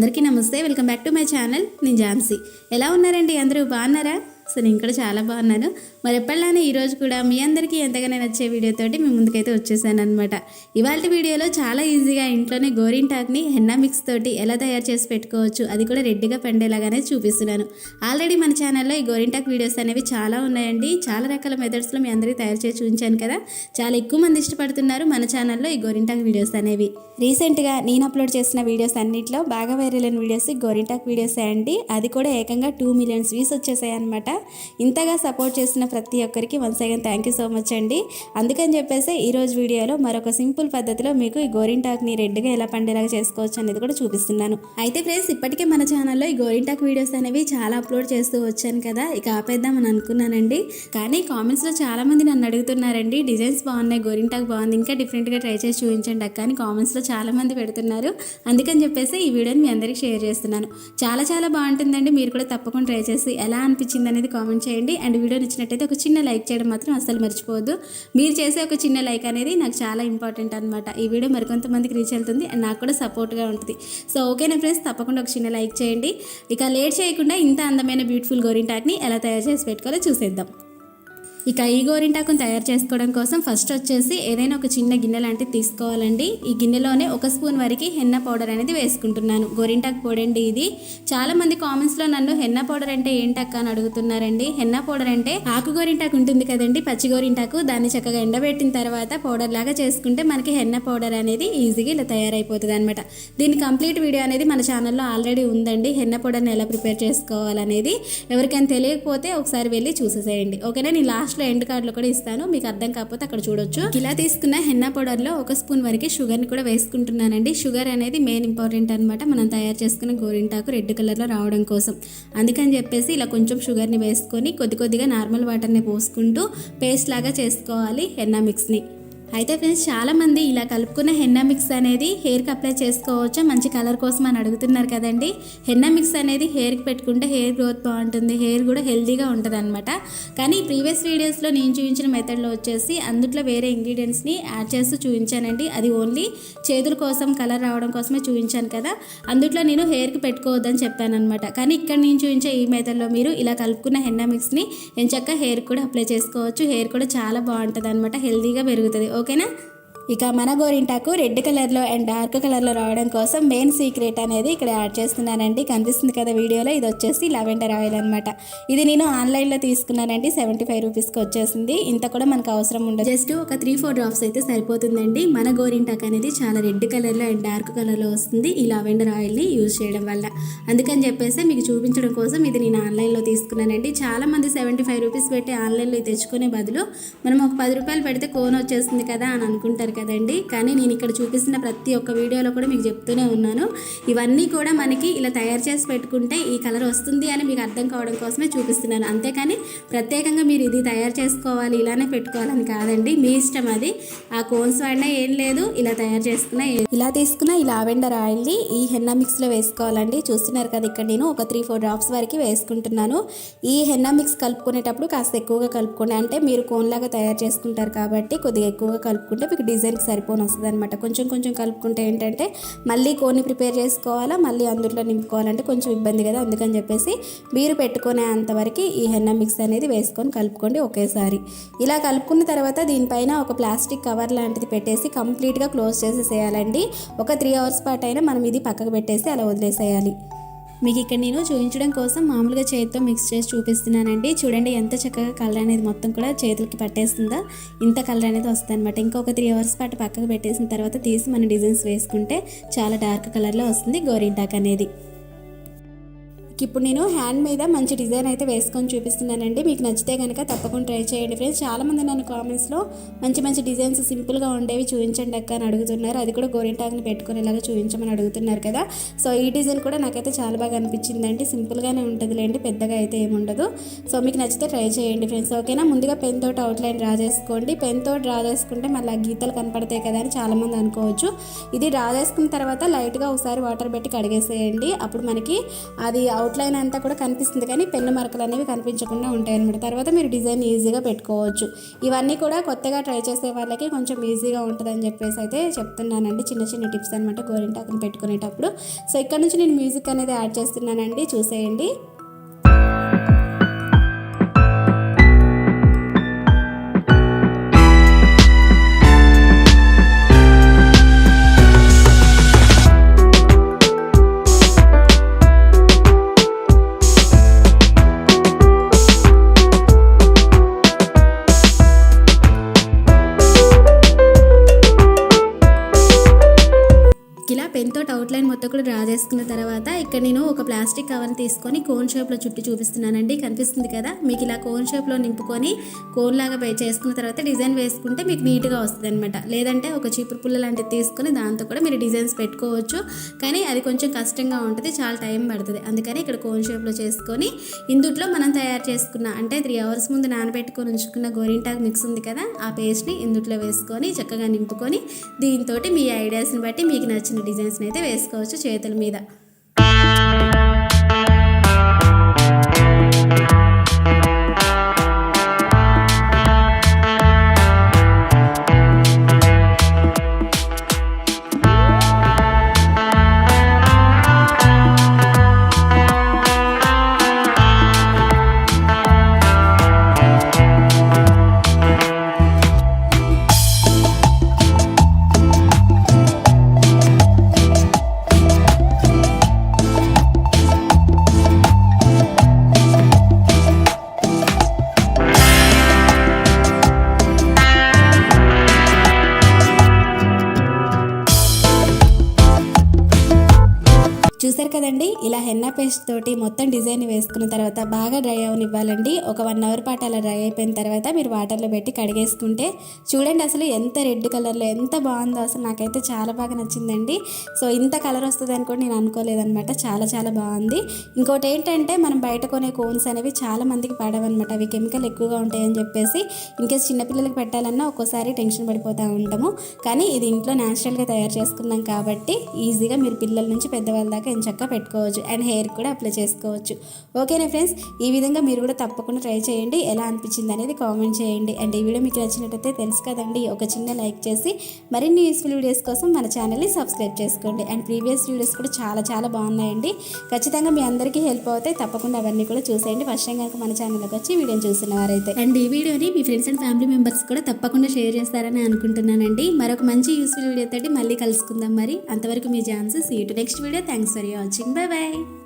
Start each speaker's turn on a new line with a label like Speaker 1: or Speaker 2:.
Speaker 1: అందరికీ నమస్తే. Welcome back to my channel. నేను ఝాన్సీ. ఎలా ఉన్నారండి? అందరూ బాగున్నారా? సో నేను కూడా చాలా బాగున్నాను. మరి ఎప్పటిలానే ఈరోజు కూడా మీ అందరికీ ఎంతగానో నచ్చే వీడియోతోటి మీ ముందుకైతే వచ్చేసాను అనమాట ఇవాళ వీడియోలో చాలా ఈజీగా ఇంట్లోనే గోరింటాక్ని హెన్నా మిక్స్ తోటి ఎలా తయారు చేసి పెట్టుకోవచ్చు అది కూడా రెడ్డిగా పండేలాగానే చూపిస్తున్నాను. ఆల్రెడీ మన ఛానల్లో ఈ గోరింటాక్ వీడియోస్ అనేవి చాలా ఉన్నాయండి. చాలా రకాల మెథడ్స్లో మీ అందరికీ తయారు చేసి చూపించాను కదా. చాలా ఎక్కువ మంది ఇష్టపడుతున్నారు మన ఛానల్లో ఈ గోరింటాక్ వీడియోస్ అనేవి. రీసెంట్గా నేను అప్లోడ్ చేసిన వీడియోస్ అన్నింటిలో బాగా వైరల్ అయిన వీడియోస్ గోరింటాక్ వీడియోస్ అండి? అది కూడా ఏకంగా టూ మిలియన్స్ వ్యూస్ వచ్చేసాయి అనమాట ఇంతగా సపోర్ట్ చేసిన ప్రతి ఒక్కరికి once again thank you so much అండి. అందుకని చెప్పేసి ఈరోజు వీడియోలో మరొక సింపుల్ పద్ధతిలో మీకు ఈ గోరింటాక్ని రెడ్గా ఎలా పండేలాగా చేసుకోవచ్చు అనేది కూడా చూపిస్తున్నాను. అయితే ఫ్రెండ్స్ ఇప్పటికే మన ఛానల్లో ఈ గోరింటాక్ వీడియోస్ అనేవి చాలా అప్లోడ్ చేస్తూ వచ్చాను కదా ఇక ఆపేద్దామని అనుకున్నానండి. కానీ కామెంట్స్లో చాలా మంది నన్ను అడుగుతున్నారండి డిజైన్స్ బాగున్నాయి గోరింటాక్ బాగుంది ఇంకా డిఫరెంట్గా ట్రై చేసి చూపించండి అక్క అని కామెంట్స్లో చాలామంది పెడుతున్నారు. అందుకని చెప్పేసి ఈ వీడియోని మీ అందరికీ షేర్ చేస్తున్నాను. చాలా చాలా బాగుంటుందండి మీరు కూడా తప్పకుండా ట్రై చేసి ఎలా అనిపించింది అనేది కామెంట్ చేయండి. అండ్ వీడియో నచ్చినట్టయితే ఒక చిన్న లైక్ చేయడం మాత్రం అస్సలు మర్చిపోవద్దు. మీరు చేసే ఒక చిన్న లైక్ అనేది నాకు చాలా ఇంపార్టెంట్ అనమాట ఈ వీడియో మరికొంతమందికి రీచ్ వెళ్తుంది అండ్ నాకు కూడా సపోర్ట్గా ఉంటుంది. సో ఓకేనా ఫ్రెండ్స్? తప్పకుండా ఒక చిన్న లైక్ చేయండి. ఇక లేట్ చేయకుండా ఇంత అందమైన బ్యూటిఫుల్ గోరింటాక్ని ఎలా తయారు చేసి పెట్టుకోవాలో చూసేద్దాం. ఇక ఈ గోరింటాకును తయారు చేసుకోవడం కోసం ఫస్ట్ వచ్చేసి ఏదైనా ఒక చిన్న గిన్నె లాంటిది తీసుకోవాలండి. ఈ గిన్నెలోనే ఒక స్పూన్ వరకు హెన్న పౌడర్ అనేది వేసుకుంటున్నాను. గోరింటాకు పొడండి ఇది. చాలా మంది కామెంట్స్లో నన్ను హెన్న పౌడర్ అంటే ఏంటక్క అని అడుగుతున్నారండి. హెన్న పౌడర్ అంటే ఆకు గోరింటాకు ఉంటుంది కదండి పచ్చి గోరింటాకు. దాన్ని చక్కగా ఎండబెట్టిన తర్వాత పౌడర్ లాగా చేసుకుంటే మనకి హెన్న పౌడర్ అనేది ఈజీగా ఇలా తయారైపోతుంది అనమాట దీని కంప్లీట్ వీడియో అనేది మన ఛానల్లో ఆల్రెడీ ఉందండి. హెన్న పౌడర్ని ఎలా ప్రిపేర్ చేసుకోవాలనేది. ఎవరికైనా తెలియకపోతే ఒకసారి వెళ్ళి చూసేసేయండి. ఓకేనా? నేను లాస్ట్లో ఎండ్ కార్డులో కూడా ఇస్తాను. మీకు అర్థం కాకపోతే అక్కడ చూడొచ్చు. ఇలా తీసుకున్న హెన్నా పౌడర్లో ఒక స్పూన్ వరకు షుగర్ని కూడా వేసుకుంటున్నానండి. షుగర్ అనేది మెయిన్ ఇంపార్టెంట్ అనమాట మనం తయారు చేసుకున్న గోరింటాకు రెడ్ కలర్లో రావడం కోసం. అందుకని చెప్పేసి ఇలా కొంచెం షుగర్ని వేసుకొని కొద్ది కొద్దిగా నార్మల్ వాటర్ని పోసుకుంటూ పేస్ట్ లాగా చేసుకోవాలి హెన్నా మిక్స్ని. అయితే ఫ్రెండ్స్ చాలామంది ఇలా కలుపుకున్న హెన్నా మిక్స్ అనేది హెయిర్కి అప్లై చేసుకోవచ్చా? మంచి కలర్ కోసం అని అడుగుతున్నారు కదండి. హెన్నా మిక్స్ అనేది హెయిర్కి పెట్టుకుంటే హెయిర్ గ్రోత్ బాగుంటుంది హెయిర్ కూడా హెల్దీగా ఉంటుంది అనమాట కానీ ప్రీవియస్ వీడియోస్లో నేను చూపించిన మెథడ్లో వచ్చేసి అందుట్లో వేరే ఇంగ్రీడియంట్స్ని యాడ్ చేస్తూ చూపించానండి. అది ఓన్లీ చేతుల కోసం కలర్ రావడం కోసమే చూపించాను కదా. అందుట్లో నేను హెయిర్కి పెట్టుకోవద్దని చెప్పాను అనమాట కానీ ఇక్కడ నేను చూపించే ఈ మెథడ్లో మీరు ఇలా కలుపుకున్న హెన్నా మిక్స్ని ఎంచక్క హెయిర్ కూడా అప్లై చేసుకోవచ్చు. హెయిర్ కూడా చాలా బాగుంటుంది అనమాట హెల్దీగా పెరుగుతుంది. ఓకేనా ఇక మన గోరింటాకు రెడ్ కలర్లో అండ్ డార్క్ కలర్లో రావడం కోసం మెయిన్ సీక్రెట్ అనేది ఇక్కడ యాడ్ చేస్తున్నానండి. కనిపిస్తుంది కదా వీడియోలో ఇది వచ్చేసి లెవెండర్ ఆయిల్ అనమాట ఇది నేను ఆన్లైన్లో తీసుకున్నానండి సెవెంటీ ఫైవ్ రూపీస్కి వచ్చేసింది. ఇంత కూడా మనకు అవసరం ఉండదు. జస్ట్ ఒక త్రీ ఫోర్ డ్రాప్స్ అయితే సరిపోతుందండి. మన గోరింటాకు అనేది చాలా రెడ్ కలర్లో అండ్ డార్క్ కలర్లో వస్తుంది ఈ లావెండర్ ఆయిల్ని యూజ్ చేయడం వల్ల. అందుకని చెప్పేసి మీకు చూపించడం కోసం ఇది నేను ఆన్లైన్లో తీసుకున్నానండి. చాలా మంది సెవెంటీ ఫైవ్ రూపీస్ పెట్టి ఆన్లైన్లో తెచ్చుకునే బదులు మనం ఒక పది రూపాయలు పెడితే కోన్ వచ్చేస్తుంది కదా అని అనుకుంటారు కదండి? కానీ నేను ఇక్కడ చూపిస్తున్న ప్రతి ఒక్క వీడియోలో కూడా మీకు చెప్తూనే ఉన్నాను. ఇవన్నీ కూడా మనకి ఇలా తయారు చేసి పెట్టుకుంటే ఈ కలర్ వస్తుంది అని మీకు అర్థం కావడం కోసమే చూపిస్తున్నాను. అంతేకాని ప్రత్యేకంగా మీరు ఇది తయారు చేసుకోవాలి ఇలానే పెట్టుకోవాలని కాదండి. మీ ఇష్టం అది. ఆ కోన్స్ వాడినా ఏం లేదు ఇలా తయారు చేసుకున్న ఇలా తీసుకున్న ఈ లావెండర్ ఆయిల్ని ఈ హెన్నా మిక్స్లో వేసుకోవాలండి. చూస్తున్నారు కదా ఇక్కడ నేను ఒక త్రీ ఫోర్ డ్రాప్స్ వరకు వేసుకుంటున్నాను. ఈ హెన్నా మిక్స్ కలుపుకునేటప్పుడు కాస్త ఎక్కువగా కలుపుకోండి. అంటే మీరు కోన్ లాగా తయారు చేసుకుంటారు కాబట్టి కొద్దిగా ఎక్కువగా కలుపుకుంటే మీకు డిజైన్కి సరిపోని వస్తుంది అనమాట కొంచెం కొంచెం కలుపుకుంటే ఏంటంటే మళ్ళీ కోని ప్రిపేర్ చేసుకోవాలా మళ్ళీ అందులో నింపుకోవాలంటే కొంచెం ఇబ్బంది కదా. అందుకని చెప్పేసి మీరు పెట్టుకునే అంతవరకు ఈ హెన్న మిక్స్ అనేది వేసుకొని కలుపుకోండి ఒకేసారి. ఇలా కలుపుకున్న తర్వాత దీనిపైన ఒక ప్లాస్టిక్ కవర్ లాంటిది పెట్టేసి కంప్లీట్గా క్లోజ్ చేసేసేయాలండి. ఒక త్రీ అవర్స్ పాటు అయినా మనం ఇది పక్కకు పెట్టేసి అలా వదిలేసేయాలి. మీకు ఇక్కడ నేను చూపించడం కోసం మామూలుగా చేతితో మిక్స్ చేసి చూపిస్తున్నానండి. చూడండి ఎంత చక్కగా కలర్ అనేది మొత్తం కూడా చేతులకి పట్టేస్తుందో? ఇంత కలర్ అనేది వస్తుందన్నమాట. ఇంకొక త్రీ అవర్స్ పాటు పక్కకు పెట్టేసిన తర్వాత తీసి మన డిజైన్స్ వేసుకుంటే చాలా డార్క్ కలర్లో వస్తుంది గోరింటాక్ అనేది. ఇప్పుడు నేను హ్యాండ్ మీద మంచి డిజైన్ అయితే వేసుకొని చూపిస్తున్నానండి. మీకు నచ్చితే కనుక తప్పకుండా ట్రై చేయండి ఫ్రెండ్స్. చాలామంది నన్ను కామెంట్స్లో మంచి మంచి డిజైన్స్ సింపుల్గా ఉండేవి చూపించండి అక్క అని అడుగుతున్నారు. అది కూడా గోరింటాక్ని పెట్టుకునేలాగా చూపించమని అడుగుతున్నారు కదా. సో ఈ డిజైన్ కూడా నాకైతే చాలా బాగా అనిపించిందండి. సింపుల్గానే ఉంటుందిలేండి పెద్దగా అయితే ఏముండదు సో మీకు నచ్చితే ట్రై చేయండి ఫ్రెండ్స్. ఓకేనా? ముందుగా పెన్ తోటి అవుట్లైన్ డ్రా చేసుకోండి. పెన్ తోటి డ్రా చేసుకుంటే మళ్ళీ ఆ గీతలు కనపడతాయి కదా అని చాలామంది అనుకోవచ్చు. ఇది డ్రా చేసుకున్న తర్వాత లైట్గా ఒకసారి వాటర్ పెట్టి కడిగేసేయండి. అప్పుడు మనకి అది అవుట్ అవుట్లైన్ అంతా కూడా కనిపిస్తుంది. కానీ పెన్ను మరకలు అనేవి కనిపించకుండా ఉంటాయన్నమాట. తర్వాత మీరు డిజైన్ ఈజీగా పెట్టుకోవచ్చు. ఇవన్నీ కూడా కొత్తగా ట్రై చేసే వాళ్ళకి కొంచెం ఈజీగా ఉంటుందని చెప్పేసి అయితే చెప్తున్నానండి. చిన్న చిన్న టిప్స్ అనమాట గోరింటాకుని పెట్టుకునేటప్పుడు. సో ఇక్కడ నుంచి నేను మ్యూజిక్ అనేది యాడ్ చేస్తున్నానండి. చూసేయండి. మొత్తం కూడా డ్రా చేసుకున్న తర్వాత ఇక్కడ నేను ఒక ప్లాస్టిక్ కవర్ తీసుకొని కోన్ షేప్లో చుట్టి చూపిస్తున్నానండి. కనిపిస్తుంది కదా? మీకు ఇలా కోన్ షేప్లో నింపుకొని కోన్ లాగా చేసుకున్న తర్వాత డిజైన్ వేసుకుంటే మీకు నీట్గా వస్తుంది అనమాట లేదంటే ఒక చీపురు పుల్ల లాంటిది తీసుకొని దాంతో కూడా మీరు డిజైన్స్ పెట్టుకోవచ్చు. కానీ అది కొంచెం కష్టంగా ఉంటుంది చాలా టైం పడుతుంది. అందుకని ఇక్కడ కోన్ షేప్లో చేసుకొని ఇందుట్లో మనం తయారు చేసుకున్న అంటే త్రీ అవర్స్ ముందు నానబెట్టుకొని ఉంచుకున్న గోరింటాకు మిక్స్ ఉంది కదా? ఆ పేస్ట్ని ఇందుట్లో వేసుకొని చక్కగా నింపుకొని దీంతో మీ ఐడియాస్ని బట్టి మీకు నచ్చిన డిజైన్స్ని అయితే వేసుకోవచ్చు. చేతుల మీద. చూడండి ఇలా హెన్నా పేస్ట్ తోటి మొత్తం డిజైన్ వేసుకున్న తర్వాత బాగా డ్రై అవనివ్వాలండి. ఒక వన్ అవర్ పాటు అలా డ్రై అయిపోయిన తర్వాత మీరు వాటర్లో పెట్టి కడిగేసుకుంటే చూడండి అసలు ఎంత రెడ్ కలర్లో ఎంత బాగుందో. అసలు నాకైతే చాలా బాగా నచ్చిందండి. సో ఇంత కలర్ వస్తుంది అని కూడా నేను అనుకోలేదన్నమాట. చాలా చాలా బాగుంది. ఇంకోటి ఏంటంటే మనం బయట కొనే కోన్స్ అనేవి చాలా మందికి పడవన్నమాట. అవి కెమికల్ ఎక్కువగా ఉంటాయని చెప్పేసి ఇంకేస్ చిన్నపిల్లలకి పెట్టాలన్నా ఒక్కోసారి టెన్షన్ పడిపోతూ ఉంటాము. కానీ ఇది ఇంట్లో న్యాచురల్గా తయారు చేసుకున్నాం కాబట్టి ఈజీగా మీరు పిల్లల నుంచి పెద్దవాళ్ళ దాకా ఎంచక్క పెట్టుకోవచ్చు అండ్ హెయిర్ కూడా అప్లై చేసుకోవచ్చు. ఓకేనా ఫ్రెండ్స్? ఈ విధంగా మీరు కూడా తప్పకుండా ట్రై చేయండి. ఎలా అనిపించింది అనేది కామెంట్ చేయండి. అండ్ ఈ వీడియో మీకు నచ్చినట్టయితే తెలుసు కదండి ఒక చిన్న లైక్ చేసి మరిన్ని యూస్ఫుల్ వీడియోస్ కోసం మన ఛానల్ని సబ్స్క్రైబ్ చేసుకోండి. అండ్ ప్రీవియస్ వీడియోస్ కూడా చాలా చాలా బాగున్నాయండి. ఖచ్చితంగా మీ అందరికీ హెల్ప్ అవుతాయి. తప్పకుండా అవన్నీ కూడా చూసేయండి. ఫస్ట్ టైం కనుక మన ఛానల్కి వచ్చి వీడియోని చూసిన వారైతే. అండ్ ఈ వీడియోని మీ ఫ్రెండ్స్ అండ్ ఫ్యామిలీ మెంబర్స్ కూడా తప్పకుండా షేర్ చేస్తారని అనుకుంటున్నానండి. మరొక మంచి యూస్ఫుల్ వీడియో తోటి మళ్ళీ కలుసుకుందాం మరి. అంతవరకు మీ chances see to next video thanks for watching 邢贝贝